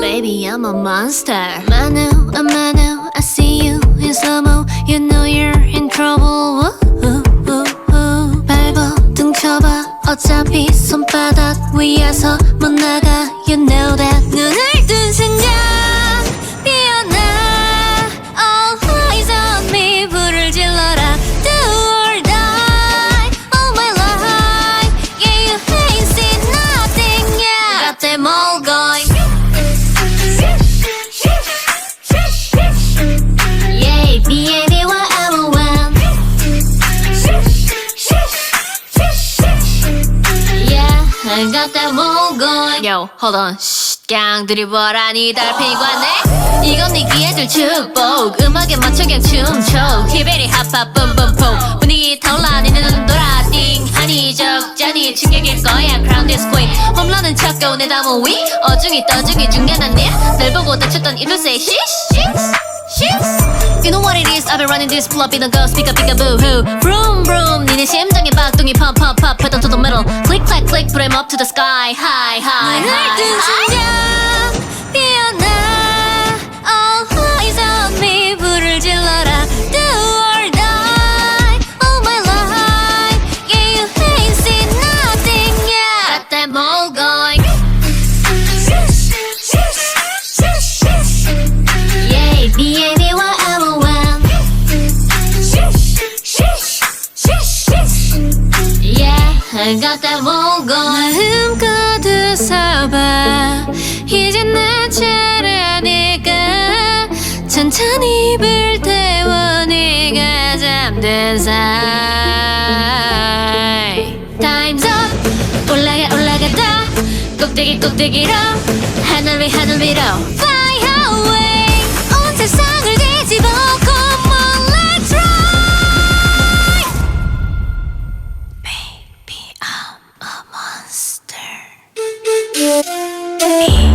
Baby, I'm a monster. Manu, a Manu, I see you in slow-mo You know you're in trouble Woo-hoo-hoo-hoo. 밟아 등쳐봐 어차피 손바닥 위에서 못 나가 You know that 눈을 I got that. Yo, hold on. Shh, 그냥 드리블하니 달팽이 관네. 이건 네 기에 줄 축복. 음악에 맞춰 그냥 춤춰. 히베리 핫팝 뿜뿜포. 분위기 타올라 니네 눈 돌아 띵. 하니 적잖니 충격일 거야. This queen. 홈런은 쳤고 내 담은 위. 어중이 떠중이 중요한 일. 날 보고 다쳤던 shit, shit. You know what it is? I've been running this up in the ghost, pick up, boo hoo. Vroom, vroom. 니네 심장에 박동이 pump, click, put him up to the sky. High, high. high. That all going. 마음껏 웃어봐. 이제 내 차례니까 천천히 불 태워 네가 잠든 사이. Time's up. 올라가 올라가다. 꼭대기 꼭대기로 하늘 위 하늘 위로 Fly away. away.